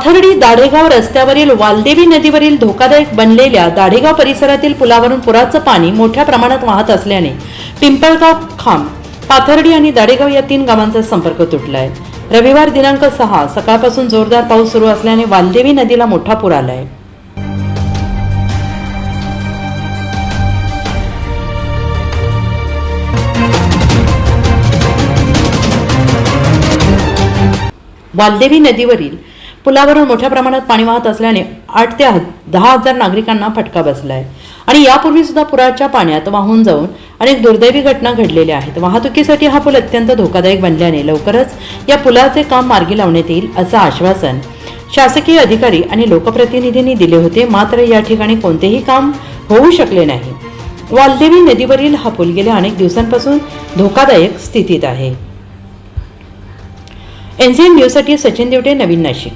पाथर्डी दाढेगाव रस्त्यावरील वालदेवी नदीवरील धोकादायक बनलेल्या दाढेगाव परिसरातील पुलावरून पुराचं पाणी मोठ्या प्रमाणात वाहत असल्याने पिंपळगाव खांब पाथर्डी आणि दाढेगाव या तीन गावांचा संपर्क तुटलाय. रविवार दिनांक सहा सकाळपासून जोरदार पाऊस सुरू असल्याने वालदेवी नदीला मोठा पूर आलाय. वालदेवी नदीवरील पुलावरून मोठ्या प्रमाणात पाणी वाहत असल्याने आठ ते दहा हजार नागरिकांना फटका बसला आहे आणि यापूर्वी सुद्धा पुराच्या पाण्यात वाहून जाऊन अनेक दुर्दैवी घटना घडलेल्या आहेत. वाहतुकीसाठी हा पूल अत्यंत धोकादायक बनल्याने लवकरच या पुलाचे काम मार्गी लावण्यात येईल असं आश्वासन शासकीय अधिकारी आणि लोकप्रतिनिधींनी दिले होते. मात्र या ठिकाणी कोणतेही काम होऊ शकले नाही. वालदेवी नदीवरील हा पूल गेल्या अनेक दिवसांपासून धोकादायक स्थितीत आहे. एनसीएन न्यूजसाठी सचिन दिवटे नवीन नाशिक.